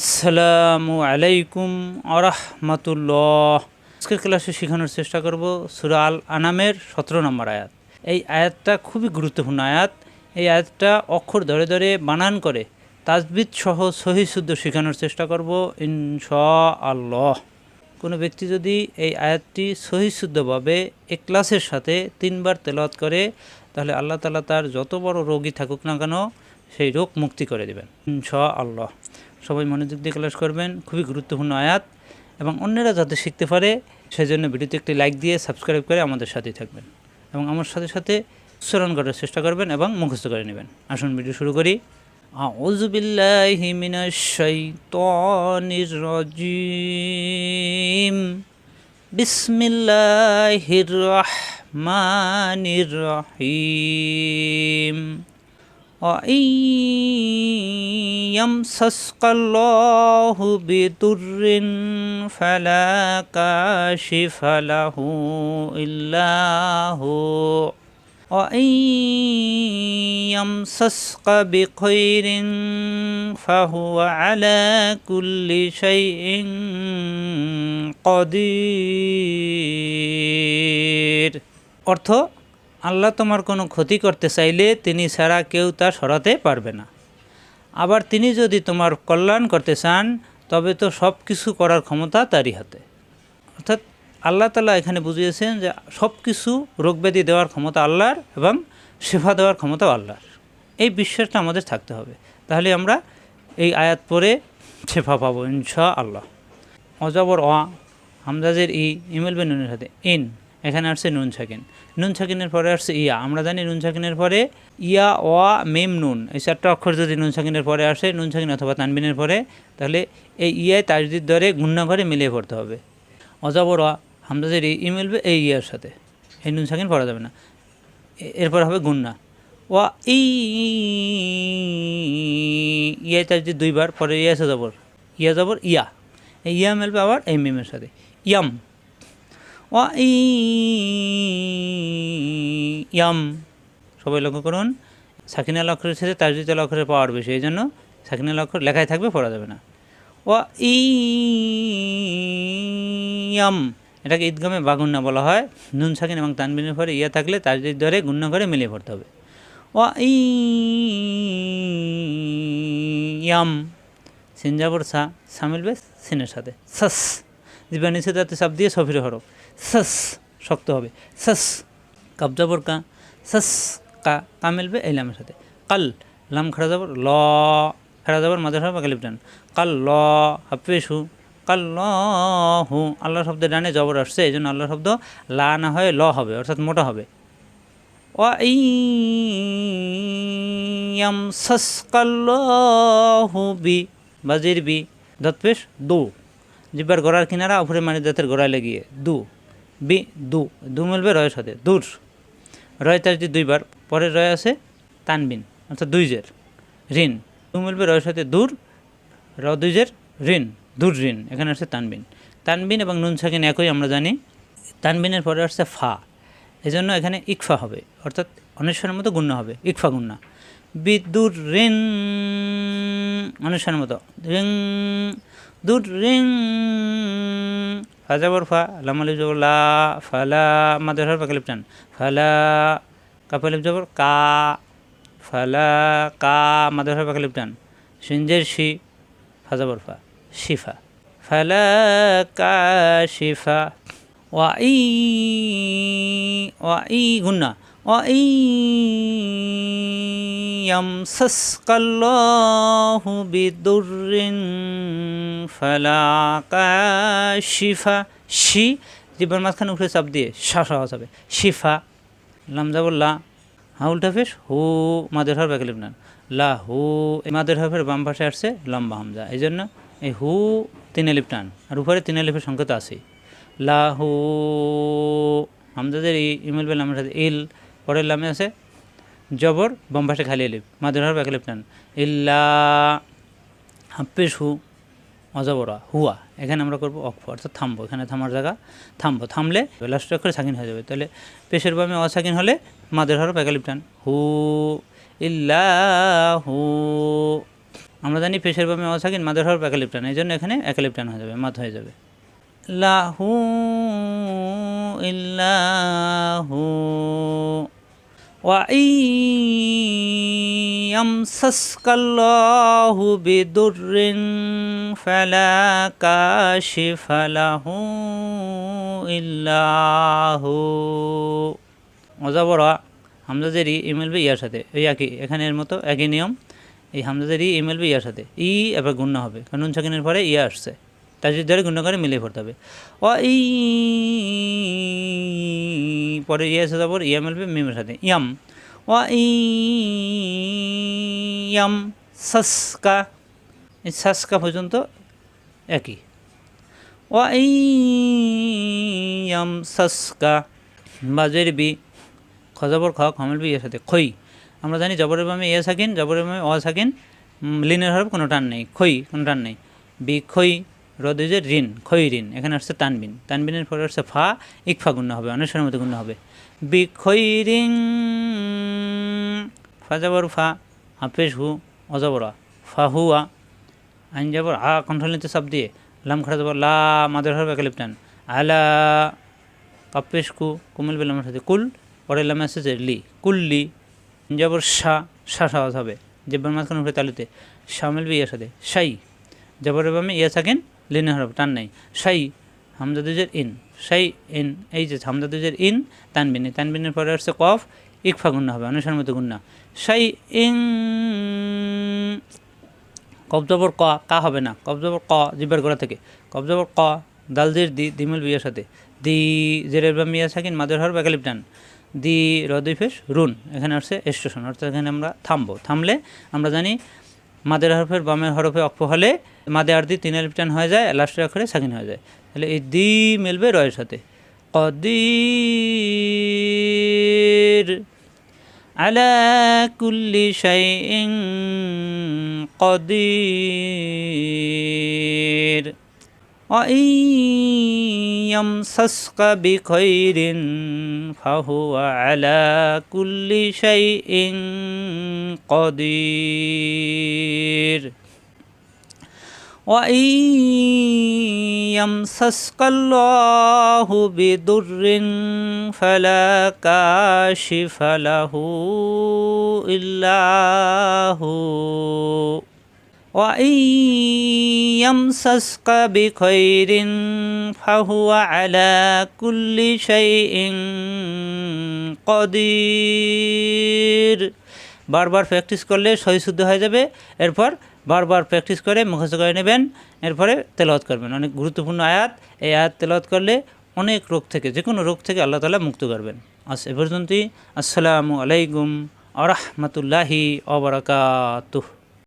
আসসালামু আলাইকুম আরহামাতুল্লাহ। আজকের ক্লাসে শেখানোর চেষ্টা করব সুরা আল আনামের সতেরো নম্বর আয়াত। এই আয়াতটা খুবই গুরুত্বপূর্ণ আয়াত। এই আয়াতটা অক্ষর ধরে ধরে বানান করে তাজবিদ সহ সহি শুদ্ধ শেখানোর চেষ্টা করব ইনশা আল্লাহ কোনো ব্যক্তি যদি এই আয়াতটি সহি শুদ্ধভাবে ক্লাসের সাথে তিনবার তেলাওয়াত করে, তাহলে আল্লাহ তালা তার যত বড় রোগী থাকুক না কেন, সেই রোগ মুক্তি করে দেবেন। ইনশা আল্লাহ সবাই মনোযোগ দিয়ে ক্লাস করবেন খুবই গুরুত্বপূর্ণ আয়াত এবং অন্যরা যাতে শিখতে পারে সেজন্য ভিডিওতে একটি লাইক দিয়ে সাবস্ক্রাইব করে আমাদের সাথেই থাকবেন এবং আমার সাথে সাথে উচ্চারণ করার চেষ্টা করবেন এবং মুখস্থ করে নেবেন আসুন ভিডিও শুরু করি أعوذ بالله من الشيطان الرجيم بسم الله الرحمن الرحيم وإن يمسسك الله بضر فلا كاشف له إلا هو وإن يمسسك بخير فهو على كل شيء قدير অর্থ আল্লাহ তোমার কোনো ক্ষতি করতে চাইলে তিনি ছাড়া কেউ তা সরাতে পারবে না। আবার তিনি যদি তোমার কল্যাণ করতে চান, তবে তো সব কিছু করার ক্ষমতা তারই হাতে। অর্থাৎ আল্লাহ তালা এখানে বুঝিয়েছেন যে সব কিছু রোগব্যাধি দেওয়ার ক্ষমতা আল্লাহর এবং সেবা দেওয়ার ক্ষমতাও আল্লাহর। এই বিশ্বাসটা আমাদের থাকতে হবে। তাহলে আমরা এই আয়াত পরে শেফা পাবো ইনশা আল্লাহ অজবর অ হামদাজের ই, ইমেল বে নুনের সাথে, ইন। এখানে আসছে নুন ছাকিন। নুন ছাকিনের পরে আসছে ইয়া। আমরা জানি নুন ছাকিনের পরে ইয়া, ওয়া, মেম, নুন। এই চারটা অক্ষর যদি নুন ছাকিনের পরে আসে, নুন ছাকিন অথবা তানবিনের পরে, তাহলে এই ইয়ায় তাজদির দরে গুণ্য করে মিলিয়ে পড়তে হবে। অজবর হামদাজের ই মিলবে এই ইয়ার সাথে। এই নুন ছাকিন পড়া যাবে না। এরপর হবে গুন্না। ওয়া, ই, ইয়ায় তাজদির দুইবার, পরে ইয়া আছে জবর। ইয়া জবর, ইয়া। এই ইয়া মিলবে আবার এই মিমের সাথে। ইয়াম। ইয়াম সবাই লক্ষ্য করুন সাকিনাল অক্ষরের সাথে তাজদিতাল অক্ষরের পাওয়ার বেশি, এই জন্য সাকিনাল অক্ষর লেখায় থাকবে, পড়া যাবে না। ওয়া ইয়াম এটাকে ঈদগামে বাগুন্না বলা হয়। নুন, সাকিন এবং তানবিনের পরে ইয়া থাকলে তাজদিদ ধরে গুণ্য করে মিলিয়ে পড়তে হবে। ওয়া ইয়াম সিনজাবর সা সামিল মিলবে সিনের সাথে। সাস। জিবা নিচে তাতে চাপ দিয়ে সফিরে হরফ। সাস শক্ত হবে। সাস কাবজাবর কা। সাস, কা কা মিলবে এই লামের সাথে। কাল, লাম খাড়া যাবর ল, খাড়া যাবর মাঝে হবে কালিপ টান কাল, ল, হাফেসু। কাল, ল, হু, আল্লাহ শব্দের ডানে জবর আসছে এই জন্য আল্লাহ শব্দ লা না হয়ে ল হবে, অর্থাৎ মোটা হবে। ইয়ামসাসকাল্লাহু বি, বাজির বি, দতপেশ দু। জিব্বার গড়ার কিনারা উপরে মানে দাঁতের গড়ায় লেগিয়ে দু, বি, দু দু মিলবে রয়ের সাথে। দূর। রয় তার যে দুইবার পরে রয় আছে তানবিন, অর্থাৎ দুইজের ঋণ। দু মিলবে রয়ের সাথে দূর, র দুইজের ঋণ, দূর ঋণ, এখানে আসছে তানবিন। তানবিন এবং নুন সাকিন একই, আমরা জানি। তানবিনের পরে আসছে ফা, এজন্য এখানে ইকফা হবে, অর্থাৎ অনেশ্বরের মতো গুণ্য হবে, ইকফা গুণ্য বিদ্যুৎ ঋণ অনেশ্বরের মতো রিং দুর রিং। ফাজাবর ফা লামালিপ জবর লা ফালা মাদের হর পাকালিপ টান। ফালা কাপালিপ জবর কা ফালা কা, মাদের হর পাকালিপ টান। সিনজের শি ফাজাবর ফা, শিফা। ফালা কা, শিফা। ওয়াই ওয়াই গুন্না। ওয়াই ইয়ামসাসকাল্লাহু বিদুররিন ফালা কাশিফা শি জীবন মাঝখানে উঠে চাপ দিয়ে শা সহজ হবে শিফা লামজাবুল্লাহ হাউলটা ফেস হু, মাদের হর ব্যাকলিপ নান। লা, হু মাদের হরফের বাম পাশে আসছে লম্বা হামজা। এই জন্য এই হু, তিন এলিপ টান আর উপরে তিন এলিপের সংকেত আছে লাহু হামজাদের ই ইমেল বেল আমার সাথে ইল পরের লামে আছে, জবর বাম পাশে খালি এলিপ মাদের হর ব্যাকলিপ টান ইল্লা হাপ্পেশ হু অজবরা, হুয়া, এখানে আমরা করব অক্ষ অর্থাৎ থামবো, এখানে থামার জায়গা, থামবো, থামলে লাস্ট অক্ষরে সাকিন হয়ে যাবে। তাহলে পেশের বামে অসাকিন হলে মাদের হরফ একালিপ টান হু, ইল্লা হু, আমরা জানি পেশের বামে অসাকিন, মাদের হরফ একালিপ্টান এই জন্য এখানে একালিপ্টান হয়ে যাবে মাত হয়ে যাবে। লাহু ইল্লাহু وإن يمسسك الله بضر فلا كاشف له إلا هو অজাবরা হামজাদের ই ইমেলবে ইয়ার সাথে এই একই এখানে এর মতো একই নিয়ম এই হামজাদের ই ইমেলবে ইয়ার সাথে ই এবার গুণ্য হবে কারণ নুন সাকিনের পরে ইয়া আসছে তার যদি ধরে গুণ্য করে মিলিয়ে পড়তে হবে। ও ই পরে ইয়া এসে তারপর ইয়া মিলবে মিমের সাথে। ইয়াম। ই ইয়াম সাসকা। এই সাসকা পর্যন্ত একই। ই ইয়াম সাসকা। বাজের বি খজবর খ খমেল বি এর সাথে খই। আমরা জানি জবরের বামে ইয়ে সাকিন জবরের বামে অ উম, লিনের হরফ কোনো টান নেই খই কোনো টান নেই। বি খই রদেজের ঋণ খই ঋণ। এখানে আসছে তানবিন। তানবিনের পরে আসছে ফা, ইকফা গুণ্য হবে অনেশ্বরের মতো গুণ্য হবে। বি খই রিং ফা যাবর ফা, হাফেজ হু, অজবরা। ফা হুয়া, আইন যাবর আ কণ্ঠল নিতে সব দিয়ে। লাম খাড়া যাবর লা, মাদের হরফ একালিপ্টান আলা কাপেশ কু, কুমিল বেলামের সাথে কুল পরে লাম এসেছে লি। কুল্লি যাবর শা শা সাহস হবে। জেব্বার মাঝখানে উপরে তালুতে। শামিল বি ইয়ার সাথে। শাই, জবরের বামে ইয়া থাকেন লিনে হরফ টান নাই। সাই হামদাদুজের ইন, সাই ইন, এই যে হামদাদুজের ইন তানবিনে তানবিনের পরে আসছে কফ, ইকফা গুন্না হবে অনুসার মতো গুন্না। সাই ইং কবজবর ক, কা হবে না কবজবর ক, জিব্বার গোড়া থেকে। কবজবর ক, দালজির দি, দিমুল বিয়ার সাথে। দি, জেরের বা মিয়া সাকিন, মাদের হর বেকালিপ টান। দি রদিফেস রুন, এখানে আসছে স্টেশন অর্থাৎ এখানে আমরা থামবো। থামলে আমরা জানি মাদের হরফের বামের হরফে অক্ষ হলে মাদে আর দি তিনের টান হয়ে যায়, লাস্টের আখরে সাকিন হয়ে যায়। তাহলে এই দি মিলবে রয়ের সাথে। কদির আলা কুল্লি ইং কদির। অইয়ম সস্কা বিখৈরিন ফাহু আলা কুল্লি ইং কদির। وإن يمسسك الله بضر فلا كاشف له إلا هو وإن يمسسك بخير فهو على كل شيء قدير বারবার প্র্যাকটিস করলে সহি শুদ্ধ হয়ে যাবে। এরপর বারবার প্র্যাকটিস করে মুখস্থ করে নেবেন। এরপরে তেলাওয়াত করবেন। অনেক গুরুত্বপূর্ণ আয়াত। এই আয়াত তেলাওয়াত করলে অনেক রোগ থেকে যে কোনো রোগ থেকে আল্লাহ তালা মুক্ত করবেন। আজ এ পর্যন্তই। আসসালামু আলাইকুম আরহামতুল্লাহি অবরাকাতুহ